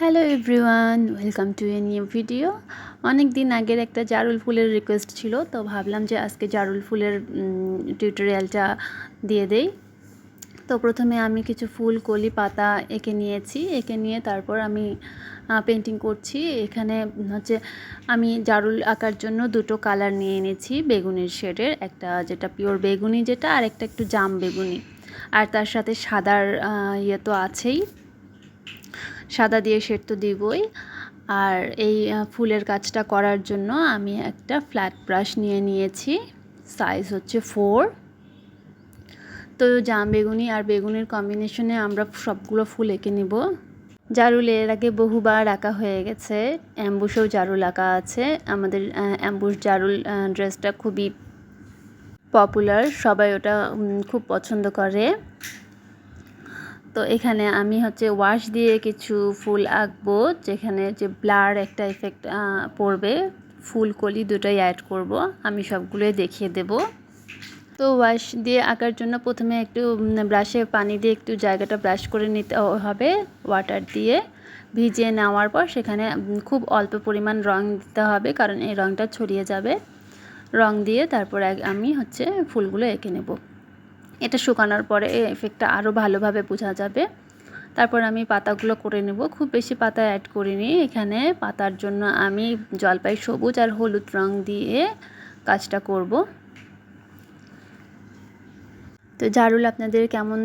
Hello everyone welcome to a new video অনেক দিন আগের একটা জারুল ফুলের রিকোয়েস্ট ছিল, তো ভাবলাম যে আজকে জারুল ফুলের টিউটোরিয়ালটা দিয়ে দেই। তো প্রথমে আমি কিছু ফুল, কলি, পাতা এঁকে নিয়েছি। এঁকে নিয়ে তারপর আমি পেন্টিং করছি। এখানে হচ্ছে আমি জারুল আঁকার জন্য দুটো কালার নিয়ে এনেছি, বেগুনের শেডের একটা যেটা পিওর বেগুনি যেটা, আর একটা একটু জাম বেগুনি। আর তার সাথে সাদার ইয়ে তো আছেই। সাদা দিয়ে শেড তো দিবই। আর এই ফুলের কাজটা করার জন্য আমি একটা ফ্ল্যাট ব্রাশ নিয়ে নিয়েছি। সাইজ হচ্ছে ফোর তো জাম বেগুনি আর বেগুনের কম্বিনেশনে আমরা সবগুলো ফুল এঁকে নিব। জারুল এর আগে বহুবার আঁকা হয়ে গেছে। অ্যাম্বুসেও জারুল আঁকা আছে। আমাদের অ্যাম্বুস জারুল ড্রেসটা খুবই পপুলার সবাই ওটা খুব পছন্দ করে। তো এখানে আমি হচ্ছে ওয়াশ দিয়ে কিছু ফুল আঁকবো, যেখানে যে ব্লার একটা এফেক্ট পড়বে। ফুল কলি দুটোই অ্যাড করব। আমি সবগুলোই দেখিয়ে দেব। তো ওয়াশ দিয়ে আঁকার জন্য প্রথমে একটু ব্রাশে পানি দিয়ে একটু জায়গাটা ব্রাশ করে নিতে হবে ওয়াটার দিয়ে। ভিজিয়ে নেওয়ার পর সেখানে খুব অল্প পরিমাণ রং দিতে হবে, কারণ এই রংটা ছড়িয়ে যাবে। রং দিয়ে তারপর আমি হচ্ছে ফুলগুলো এঁকে নেব। এটা শুকানোর পরে এই এফেক্টটা আরও ভালোভাবে বোঝা যাবে। তারপর আমি পাতাগুলো করে নেব। খুব বেশি পাতা অ্যাড করিনি। এখানে পাতার জন্য আমি জলপাই সবুজ আর হলুদ রং দিয়ে কাজটা করব। তো জারুল, আপনাদের কেমন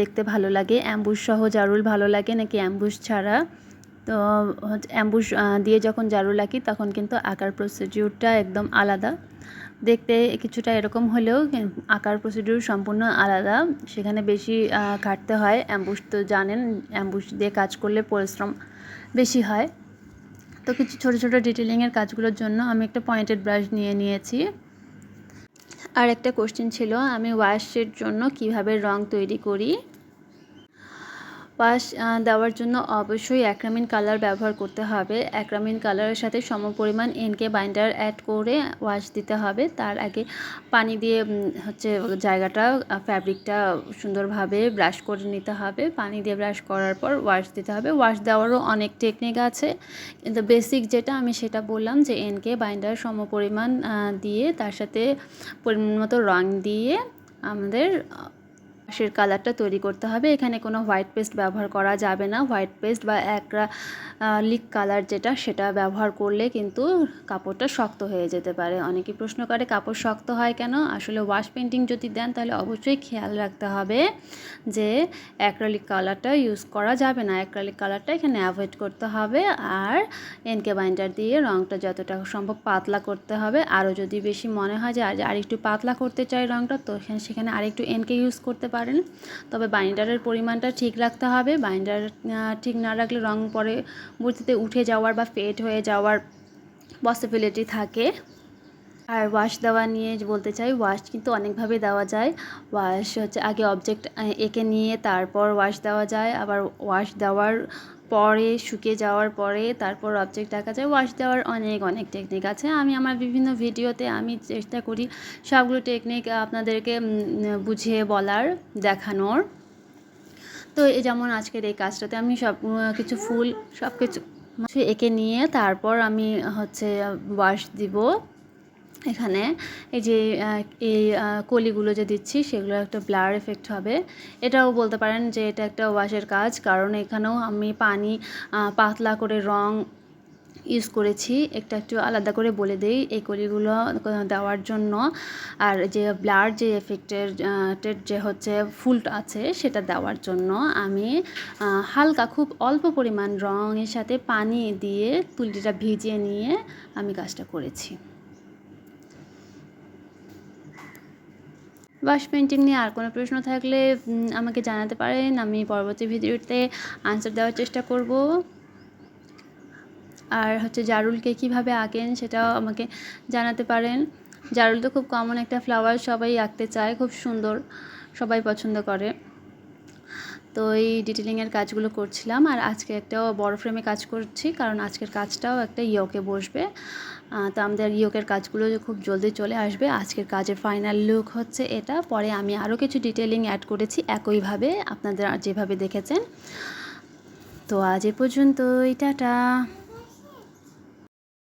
দেখতে ভালো লাগে? অ্যাম্বুশ সহ জারুল ভালো লাগে নাকি অ্যাম্বুশ ছাড়া? তো অ্যাম্বুশ দিয়ে যখন জারুল আঁকি তখন কিন্তু আঁকার প্রসিডিউরটা একদম আলাদা। দেখতে কিছুটা এরকম হলেও আঁকার প্রসিডিউর সম্পূর্ণ আলাদা। সেখানে বেশি কাটতে হয়। অ্যাম্বুশ তো জানেন, অ্যাম্বুশ দিয়ে কাজ করলে পরিশ্রম বেশি হয়। তো কিছু ছোটো ছোটো ডিটেলিংয়ের কাজগুলোর জন্য আমি একটা পয়েন্টেড ব্রাশ নিয়ে নিয়েছি। আর একটা কোশ্চেন ছিল, আমি ওয়াশের জন্য কীভাবে রং তৈরি করি? পাশ দেওয়ার জন্য অবশ্যই অ্যাক্রামিন কালার ব্যবহার করতে হবে। অ্যাক্রামিন কালারের সাথে সম পরিমাণ এনকে বাইন্ডার অ্যাড করে ওয়াশ দিতে হবে। তার আগে পানি দিয়ে হচ্ছে জায়গাটা ফ্যাব্রিকটা সুন্দরভাবে ব্রাশ করে নিতে হবে। পানি দিয়ে ব্রাশ করার পর ওয়াশ দিতে হবে। ওয়াশ দেওয়ারও অনেক টেকনিক আছে। কিন্তু বেসিক যেটা আমি সেটা বললাম যে এনকে বাইন্ডার সম পরিমাণ দিয়ে তার সাথে পরিমাণ মতো রং দিয়ে আমাদের সের কালারটা তৈরি করতে হবে। এখানে কোনো হোয়াইট পেস্ট ব্যবহার করা যাবে না। হোয়াইট পেস্ট বা একটা লিক কালার যেটা, সেটা ব্যবহার করলে কিন্তু কাপড়টা শক্ত হয়ে যেতে পারে। অনেকে প্রশ্ন করে, কাপড় শক্ত হয় কেন? আসলে ওয়াশ পেন্টিং যদি দেন, তাহলে অবশ্যই খেয়াল রাখতে হবে যে অ্যাক্রালিক কালারটা ইউজ করা যাবে না। অ্যাক্রালিক কালারটা এখানে অ্যাভয়েড করতে হবে। আর এনকে বাইন্ডার দিয়ে রঙটা যতটা সম্ভব পাতলা করতে হবে। আরও যদি বেশি মনে হয় যে, আর একটু পাতলা করতে চাই রঙটা তো সেখানে আরেকটু এনকে ইউজ করতে পারেন। তবে বাইন্ডারের পরিমাণটা ঠিক রাখতে হবে। বাইন্ডার ঠিক না রাখলে রং পরে বুঝতে উঠে যাওয়ার বা ফেট হয়ে যাওয়ার পসিবিলিটি থাকে। আর ওয়াশ দেওয়া নিয়ে বলতে চাই ওয়াশ কিন্তু অনেকভাবে দেওয়া যায়। ওয়াশ হচ্ছে আগে অবজেক্ট এঁকে নিয়ে তারপর ওয়াশ দেওয়া যায়। আবার ওয়াশ দেওয়ার পরে শুকিয়ে যাওয়ার পরে তারপর অবজেক্ট আঁকা যায়। ওয়াশ দেওয়ার অনেক অনেক টেকনিক আছে। আমি আমার বিভিন্ন ভিডিওতে আমি চেষ্টা করি সবগুলো টেকনিক আপনাদেরকে বুঝিয়ে বলার, দেখানোর। তো যেমন আজকের এই কাজটাতে আমি সব কিছু ফুল সব কিছু এঁকে নিয়ে তারপর আমি হচ্ছে ওয়াশ দিব। এখানে। এই যে এই কলিগুলো যে দিচ্ছি সেগুলো একটা ব্লার এফেক্ট হবে। এটাও বলতে পারেন যে এটা একটা ওয়াশের কাজ, কারণ এখানেও আমি পানি পাতলা করে রং ইউজ করেছি। একটা একটু আলাদা করে বলে দিই, এই কলিগুলো দেওয়ার জন্য। আর যে ব্লার যে এফেক্টের যে হচ্ছে ফুলটা আছে, সেটা দেওয়ার জন্য আমি হালকা খুব অল্প পরিমাণ রঙের সাথে পানি দিয়ে তুলিটা ভিজিয়ে নিয়ে আমি কাজটা করেছি। ওয়াশ পেন্টিং নিয়ে আর কোনো প্রশ্ন থাকলে আমাকে জানাতে পারেন। আমি পরবর্তী ভিডিওতে আনসার দেওয়ার চেষ্টা করব। আর হচ্ছে জারুলকে কীভাবে আঁকেন সেটাও আমাকে জানাতে পারেন। জারুল তো খুব কমন একটা ফ্লাওয়ার সবাই আঁকতে চায়, খুব সুন্দর, সবাই পছন্দ করে। তো এই ডিটেলিংয়ের কাজগুলো করছিলাম আর আজকে একটা বড় ফ্রেমে কাজ করছি, কারণ আজকের কাজটাও একটা ইয়কে বসবে। তো আমাদের ইয়কের কাজগুলো খুব জলদি চলে আসবে। আজকের কাজের ফাইনাল লুক হচ্ছে এটা। পরে আমি আরও কিছু ডিটেলিং অ্যাড করেছি একইভাবে, আপনাদের যেভাবে দেখেছেন। তো আজ এ পর্যন্ত টাটা।